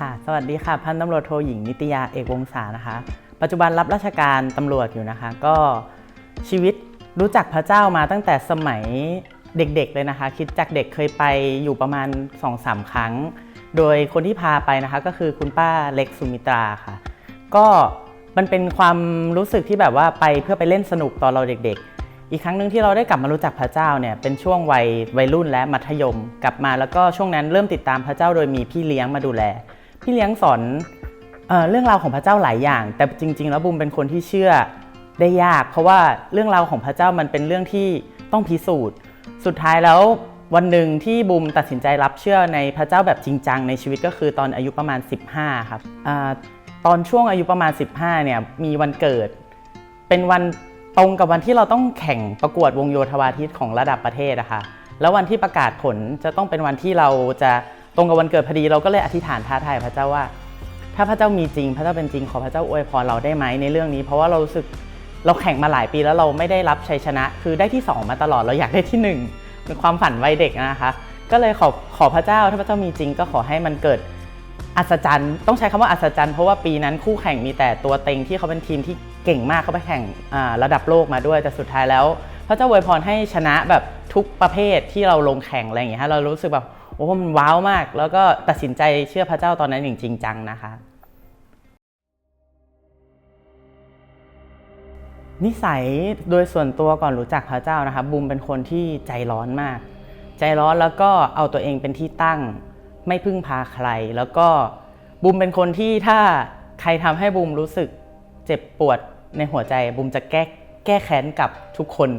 ค่ะ สวัสดีค่ะ พันตำรวจโทหญิงนิตยาเอกวงศานะคะ ปัจจุบันรับราชการตำรวจอยู่นะคะ ก็ชีวิตรู้จักพระเจ้ามาตั้งแต่สมัยเด็กๆเลยนะคะ คิดจากเด็กเคยไปอยู่ประมาณ2-3ครั้ง โดยคนที่พาไปนะคะ ก็คือคุณป้าเล็กสุมิตราค่ะ ก็มันเป็นความรู้สึกที่แบบว่าไปเพื่อไปเล่นสนุกตอนเราเด็ก ๆ อีกครั้งหนึ่งที่เราได้กลับมารู้จักพระเจ้าเนี่ยเป็นช่วงวัยวัยรุ่นและมัธยม กลับมาแล้วก็ช่วงนั้นเริ่มติดตามพระเจ้าโดยมีพี่เลี้ยงมาดูแล พี่เลี้ยงสอนเออเรื่องราวของพระเจ้าหลายอย่าง แต่จริง ๆ แล้วบุมเป็นคนที่เชื่อได้ยาก เพราะว่าเรื่องราวของพระเจ้ามันเป็นเรื่องที่ต้องพิสูจน์ สุดท้ายแล้ววันหนึ่งที่บุมตัดสินใจรับเชื่อในพระเจ้าแบบจริงจังในชีวิตก็คือตอนอายุประมาณ 15 ครับอตอนช่วงอายุประมาณ 15 เนี่ยมีวันเกิด เป็นวันตรงกับวันที่เราต้องแข่งประกวดวงโยธวาทิตของระดับประเทศอะคะแล้ววันที่ประกาศผลจะต้องเป็นวันที่เราจะ รงกับวันเกิดพอดีเราก็เลยอธิษฐานท้าทายพระเจ้าว่า ถ้าพระเจ้ามีจริง พระเจ้าเป็นจริงขอพระเจ้าอวยพรเราได้ไหมในเรื่องนี้ เพราะว่าเรารู้สึกเราแข่งมาหลายปีแล้วเราไม่ได้รับชัยชนะ คือได้ที่สองมาตลอดเราอยากได้ที่หนึ่งเป็นความฝันวัยเด็กนะคะ ก็เลยขอขอพระเจ้าถ้าพระเจ้ามีจริง ก็ขอให้มันเกิดอัศจรรย์ต้องใช้คำว่าอัศจรรย์เพราะว่าปีนั้นคู่แข่งมีแต่ตัวเต็งที่เขาเป็นทีมที่เก่งมากเขาไปแข่งระดับโลกมาด้วยแต่สุดท้ายแล้ว พระเจ้าอวยพรให้ชนะแบบทุกประเภทที่เราลงแข่งอะไรอย่างเงี้ยฮะเรารู้สึกแบบโอ้มันว้าวมาก แล้วก็ตัดสินใจเชื่อพระเจ้าตอนนั้นอย่างจริงจังนะคะนิสัยโดยส่วนตัวก่อนรู้จักพระเจ้านะคะบูมเป็นคนที่ใจร้อนมาก ใจร้อนแล้วก็เอาตัวเองเป็นที่ตั้ง ไม่พึ่งพาใคร แล้วก็บูมเป็นคนที่ถ้าใครทำให้บูมรู้สึกเจ็บปวดในหัวใจบูมจะแก้แก้แค้นกับทุกคน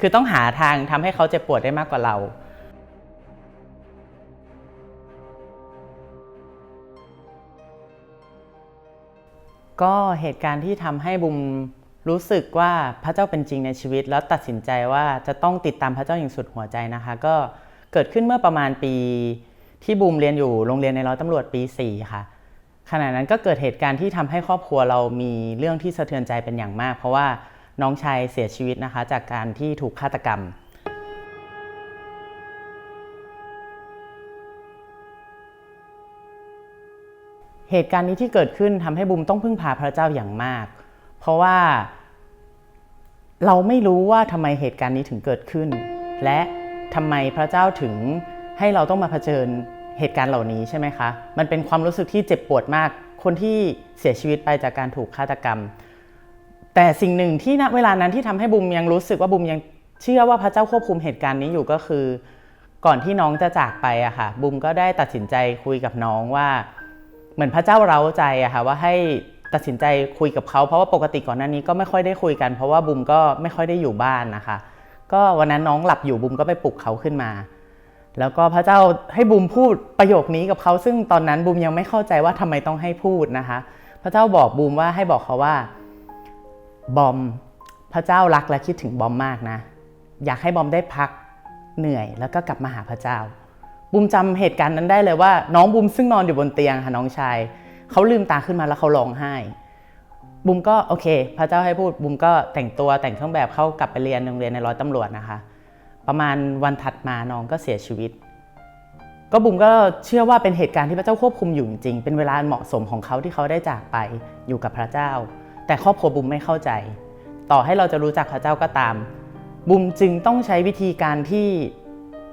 คือต้องหาทางทำให้เขาเจ็บปวดได้มากกว่าเราก็เหตุการณ์ที่ทำให้บุมรู้สึกว่าพระเจ้าเป็นจริงในชีวิต แล้วตัดสินใจว่าจะต้องติดตามพระเจ้าอย่างสุดหัวใจนะคะ ก็เกิดขึ้นเมื่อประมาณปีที่บูมเรียนอยู่โรงเรียนในร้อยตำรวจปี 4 ค่ะ ขณะนั้นก็เกิดเหตุการณ์ที่ทำให้ครอบครัวเรามีเรื่องที่สะเทือนใจเป็นอย่างมาก เพราะว่า น้องชายเสียชีวิตนะคะ จากการที่ถูกฆาตกรรมเหตุการณ์นี้ที่เกิดขึ้นทำให้บุมต้องพึ่งพาพระเจ้าอย่างมาก เพราะว่า เราไม่รู้ว่าทำไมเหตุการณ์นี้ถึงเกิดขึ้น และทำไมพระเจ้าถึงให้เราต้องมาเผชิญเหตุการณ์เหล่านี้ใช่ไหมคะ มันเป็นความรู้สึกที่เจ็บปวดมาก คนที่เสียชีวิตไปจากการถูกฆาตกรรม แต่สิ่งหนึ่งที่ณเวลานั้นที่ทำให้บุมยังรู้สึกว่าบุมยังเชื่อว่าพระเจ้าควบคุมเหตุการณ์นี้อยู่ก็คือ ก่อนที่น้องจะจากไปอะค่ะบุมก็ได้ตัดสินใจคุยกับน้องว่า เหมือนพระเจ้าเร้าใจอะค่ะว่าให้ตัดสินใจคุยกับเขาเพราะว่าปกติก่อนหน้านี้ก็ไม่ค่อยได้คุยกัน เพราะว่าบุมก็ไม่ค่อยได้อยู่บ้านนะคะ ก็วันนั้นน้องหลับอยู่บุมก็ไปปลุกเขาขึ้นมา แล้วก็พระเจ้าให้บุมพูดประโยคนี้กับเขาซึ่งตอนนั้นบุมยังไม่เข้าใจว่าทำไมต้องให้พูดนะคะ พระเจ้าบอกบุมว่าให้บอกเขาว่า บอมพระเจ้ารักและคิดถึงบอมมากนะ อยากให้บอมได้พักเหนื่อยแล้วก็กลับมาหาพระเจ้าบุมจำเหตุการณ์นั้นได้เลยว่า น้องบุมซึ่งนอนอยู่บนเตียงค่ะน้องชายเขาลืมตาขึ้นมาแล้วเขาร้องไห้บุมก็โอเค พระเจ้าให้พูดบุมก็แต่งตัวแต่งเครื่องแบบเข้ากลับไปเรียนโรงเรียนในร้อยตำรวจนะคะ ประมาณวันถัดมาน้องก็เสียชีวิต ก็บุมก็เชื่อว่าเป็นเหตุการณ์ที่พระเจ้าควบคุมอยู่จริงๆเป็นเวลาเหมาะสมของเขาที่เขาได้จากไปอยู่กับพระเจ้า แต่ครอบครัวบุมไม่เข้าใจ ต่อให้เราจะรู้จักพระเจ้าก็ตาม บุมจึงต้องใช้วิธีการที่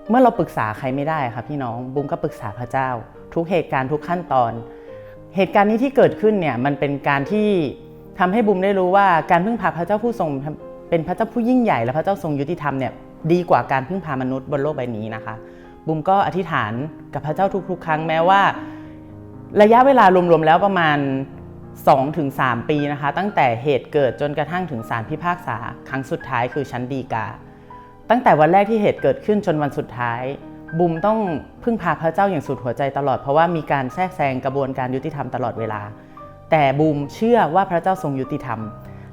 เมื่อเราปรึกษาใครไม่ได้ค่ะพี่น้องบุมก็ปรึกษาพระเจ้า ทุกเหตุการณ์ทุกขั้นตอน เหตุการณ์นี้ที่เกิดขึ้นเนี่ยมันเป็นการที่ทำให้บุมได้รู้ว่าการพึ่งพาพระเจ้าผู้ทรงเป็นพระเจ้าผู้ยิ่งใหญ่และพระเจ้าทรงยุติธรรมเนี่ยดีกว่าการพึ่งพามนุษย์บนโลกใบนี้นะคะ บุมก็อธิษฐานกับพระเจ้าทุกๆ ครั้งแม้ว่า ระยะเวลารวมๆแล้วประมาณ 2-3 ปีนะคะ ตั้งแต่เหตุเกิดจนกระทั่งถึงศาลพิพากษา ครั้งสุดท้ายคือชั้นฎีกา ตั้งแต่วันแรกที่เหตุเกิดขึ้นจนวันสุดท้าย บุมต้องพึ่งพาพระเจ้าอย่างสุดหัวใจตลอดเพราะว่ามีการแทรกแซงกระบวนการยุติธรรมตลอดเวลา แต่บูมเชื่อว่าพระเจ้าทรงยุติธรรม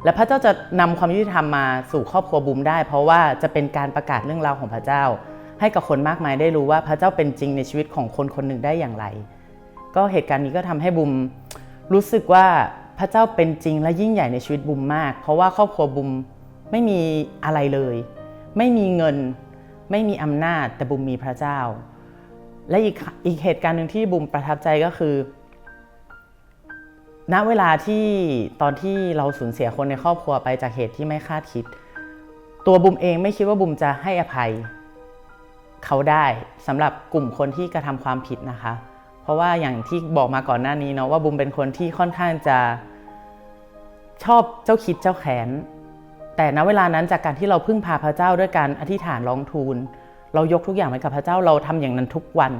และพระเจ้าจะนำความยุติธรรมมาสู่ครอบครัวบูมได้ เพราะว่าจะเป็นการประกาศเรื่องราวของพระเจ้า ให้กับคนมากมายได้รู้ว่าพระเจ้าเป็นจริงในชีวิตของคนคนหนึ่งได้อย่างไร ก็เหตุการณ์นี้ก็ทำให้บุม รู้สึกว่าพระเจ้าเป็นจริงและยิ่งใหญ่ในชีวิตบุมมาก เพราะว่าครอบครัวบุมไม่มีอะไรเลย ไม่มีเงิน ไม่มีอำนาจแต่บุมมีพระเจ้า และอีกอีกเหตุการณ์หนึ่งที่บุมประทับใจก็คือณเวลาที่ตอนที่เราสูญเสียคนในครอบครัวไปจากเหตุที่ไม่คาดคิด ตัวบุมเองไม่คิดว่าบุมจะให้อภัย เขาได้สำหรับกลุ่มคนที่กระทำความผิดนะคะ เพราะว่าอย่างที่บอกมาก่อนหน้านี้เนาะว่าบุมเป็นคนที่ค่อนข้างจะชอบเจ้าคิดเจ้าแขน แต่ณเวลานั้นจากการที่เราพึ่งพาพระเจ้าด้วยการอธิษฐานร้องทูล เรายกทุกอย่างไว้กับพระเจ้าเราทำอย่างนั้นทุกวัน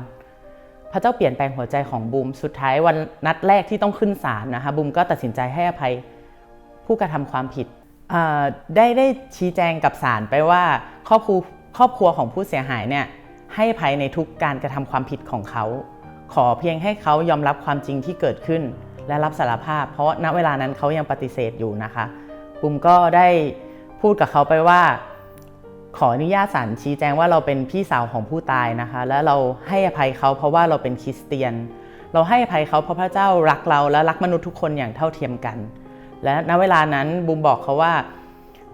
พระเจ้าเปลี่ยนแปลงหัวใจของบูมสุดท้ายวันนัดแรกที่ต้องขึ้นศาลนะคะบูมก็ตัดสินใจให้อภัยผู้กระทำความผิดได้ได้ชี้แจงกับศาลไปว่าครอบครัวครอบครัวของผู้เสียหายเนี่ยให้อภัยในทุกการกระทำความผิดของเขา ขอเพียงให้เขายอมรับความจริงที่เกิดขึ้น และรับสารภาพ เพราะณเวลานั้นเขายังปฏิเสธอยู่นะคะบุมก็ได้พูดกับเขาไปว่า ขออนุญาตศาลชี้แจงว่าเราเป็นพี่สาวของผู้ตายนะคะ และเราให้อภัยเขาเพราะว่าเราเป็นคริสเตียน เราให้อภัยเขาเพราะพระเจ้ารักเราและรักมนุษย์ทุกคนอย่างเท่าเทียมกัน และณเวลานั้นบูมบอกเขาว่า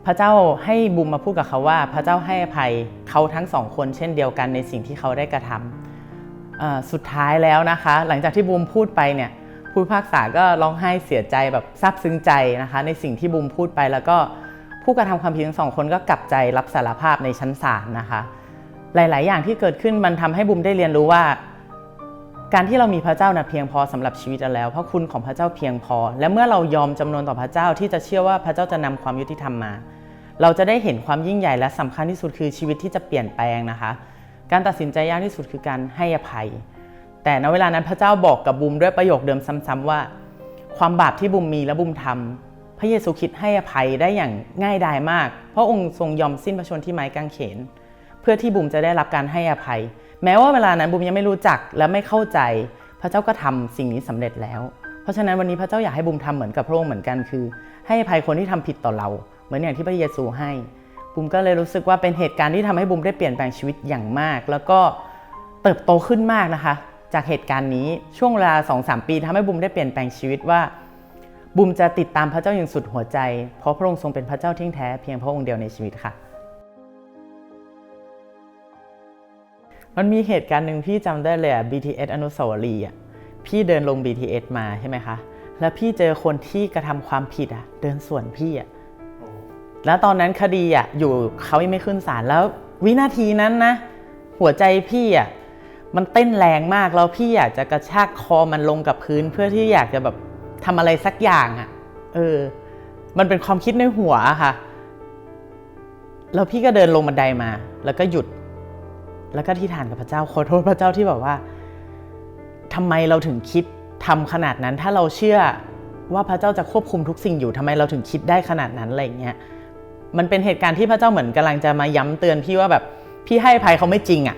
พระเจ้าให้บูมมาพูดกับเขาว่า พระเจ้าให้อภัยเขาทั้งสองคนเช่นเดียวกันในสิ่งที่เขาได้กระทำเอ่อ สุดท้ายแล้วนะคะ หลังจากที่บูมพูดไปเนี่ยผู้พิพากษาก็ร้องไห้เสียใจแบบซาบซึ้งใจนะคะ ในสิ่งที่บูมพูดไปแล้วก็ผู้กระทำความผิดทั้งสองคนก็กลับใจรับสารภาพในชั้นศาลนะคะ หลาย ๆ อย่างที่เกิดขึ้นมันทำให้บุมได้เรียนรู้ว่า การที่เรามีพระเจ้านะเพียงพอสำหรับชีวิตเราแล้วเพราะคุณของพระเจ้าเพียงพอ และเมื่อเรายอมจำนวนต่อพระเจ้าที่จะเชื่อว่าพระเจ้าจะนำความยุติธรรมมา เราจะได้เห็นความยิ่งใหญ่และสำคัญที่สุดคือชีวิตที่จะเปลี่ยนแปลงนะคะ การตัดสินใจยากที่สุดคือการให้อภัย แต่ณเวลานั้นพระเจ้าบอกกับบุมด้วยประโยคเดิมซ้ำๆว่า ความบาปที่บุมมีและบุมทำพระเยซูคริดให้อภัยได้อย่างง่ายดายมาก เพราะองค์ทรงยอมสิ้นพระชนที่ไม้กางเขน เพื่อที่บุมจะได้รับการให้อภัย แม้ว่าเวลานั้นบุมยังไม่รู้จักและไม่เข้าใจ พระเจ้าก็ทำสิ่งนี้สำเร็จแล้ว เพราะฉะนั้นวันนี้พระเจ้าอยากให้บุมทำเหมือนกับพระองค์เหมือนกันคือ ให้อภัยคนที่ทำผิดต่อเรา เหมือนอย่างที่พระเยซูให้ บุมก็เลยรู้สึกว่าเป็นเหตุการณ์ที่ทำให้บุมได้เปลี่ยนแปลงชีวิตอย่างมาก แล้วก็เติบโตขึ้นมากนะคะ จากเหตุการณ์นี้ช่วงเวลา2-3ปีทำให้บุมได้เปลี่ยนแปลงชีวิตว่าบุมจะติดตามพระเจ้าอย่างสุดหัวใจ เพราะพระองค์ทรงเป็นพระเจ้าที่แท้เพียงพระองค์เดียวในชีวิตค่ะ มันมีเหตุการณ์หนึ่งพี่จำได้เลยอะ BTS อนุสาวรีย์อะพี่เดินลง BTS มาใช่ไหมคะ แล้วพี่เจอคนที่กระทำความผิดอะเดินสวนพี่อะ แล้วตอนนั้นคดีอะอยู่เขายังไม่ขึ้นศาลแล้ววินาทีนั้นนะ หัวใจพี่อะมันเต้นแรงมากแล้วพี่อยากจะกระชากคอมันลงกับพื้นเพื่อที่อยากจะแบบทำอะไรสักอย่างอะ เออ มันเป็นความคิดในหัวค่ะ แล้วพี่ก็เดินลงบันไดมา แล้วก็หยุด แล้วก็ที่ฐานกับพระเจ้าขอโทษพระเจ้าที่แบบว่าทำไมเราถึงคิดทำขนาดนั้น ถ้าเราเชื่อว่าพระเจ้าจะควบคุมทุกสิ่งอยู่ทำไมเราถึงคิดได้ขนาดนั้นอะไรอย่างเงี้ย มันเป็นเหตุการณ์ที่พระเจ้าเหมือนกำลังจะมาย้ำเตือนพี่ว่าแบบพี่ให้ภัยเขาไม่จริงอะ่ะ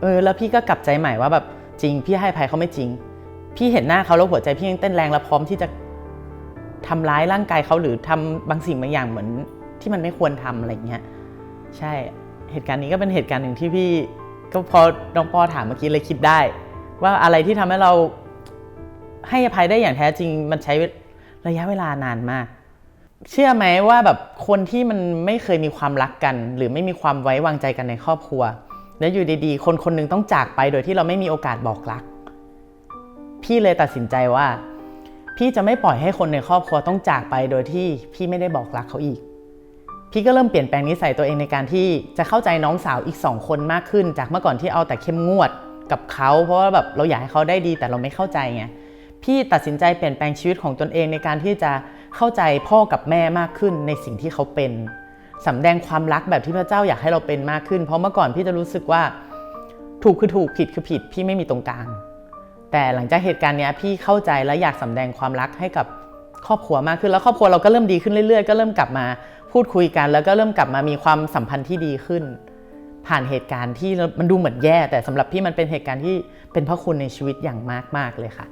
เออ แล้วพี่ก็กลับใจใหม่ว่าแบบจริง พี่ให้ภัยเขาไม่จริง พี่เห็นหน้าเขาแล้วหัวใจพี่ยังเต้นแรงและพร้อมที่จะทำร้ายร่างกายเขาหรือทำบางสิ่งบางอย่างเหมือนที่มันไม่ควรทำอะไรเงี้ย ใช่ เหตุการณ์นี้ก็เป็นเหตุการณ์หนึ่งที่พี่ก็พอน้องปอถามเมื่อกี้เลยคิดได้ ว่าอะไรที่ทำให้เราให้อภัยได้อย่างแท้จริง มันใช้ระยะเวลานานมาก เชื่อไหมว่าแบบคนที่มันไม่เคยมีความรักกัน หรือไม่มีความไว้วางใจกันในครอบครัว แล้วอยู่ดีๆ คนคนหนึงต้องจากไปโดยที่เราไม่มีโอกาสบอกรัก พี่เลยตัดสินใจว่า พี่จะไม่ปล่อยให้คนในครอบครัวต้องจากไปโดยที่พี่ไม่ได้บอกรักเขาอีก พี่ก็เริ่มเปลี่ยนแปลงนิสัยตัวเองในการที่จะเข้าใจน้องสาวอีกสองคนมากขึ้น จากเมื่อก่อนที่เอาแต่เข้มงวดกับเขาเพราะว่าแบบเราอยากให้เขาได้ดีแต่เราไม่เข้าใจไงพี่ตัดสินใจเปลี่ยนแปลงชีวิตของตนเองในการที่จะ เข้าใจพ่อกับแม่มากขึ้นในสิ่งที่เขาเป็นสำแดงความรักแบบที่พระเจ้าอยากให้เราเป็นมากขึ้น เพราะเมื่อก่อนพี่จะรู้สึกว่า ถูกคือถูกผิดคือผิด พี่ไม่มีตรงกลาง แต่หลังจากเหตุการณ์นี้พี่เข้าใจและอยากสำแดงความรักให้กับครอบครัวมากขึ้น แล้วครอบครัวเราก็เริ่มดีขึ้นเรื่อยๆ ก็เริ่มกลับมาพูดคุยกัน แล้วก็เริ่มกลับมามีความสัมพันธ์ที่ดีขึ้น ผ่านเหตุการณ์ที่มันดูเหมือนแย่ แต่สำหรับพี่มันเป็นเหตุการณ์ที่เป็นพระคุณในชีวิตอย่างมากๆเลยค่ะ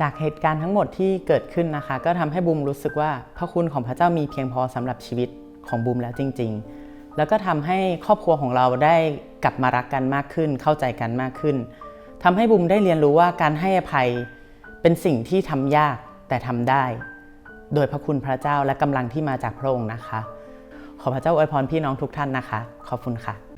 จากเหตุการณ์ทั้งหมดที่เกิดขึ้นนะคะ ก็ทำให้บูมรู้สึกว่าพระคุณของพระเจ้ามีเพียงพอสำหรับชีวิตของบูมแล้วจริง ๆ แล้วก็ทำให้ครอบครัวของเราได้กลับมารักกันมากขึ้น เข้าใจกันมากขึ้นทำให้บูมได้เรียนรู้ว่าการให้อภัยเป็นสิ่งที่ทำยากแต่ทำได้ โดยพระคุณพระเจ้าและกำลังที่มาจากพระองค์นะคะ ขอพระเจ้าอวยพรพี่น้องทุกท่านนะคะ ขอบคุณค่ะ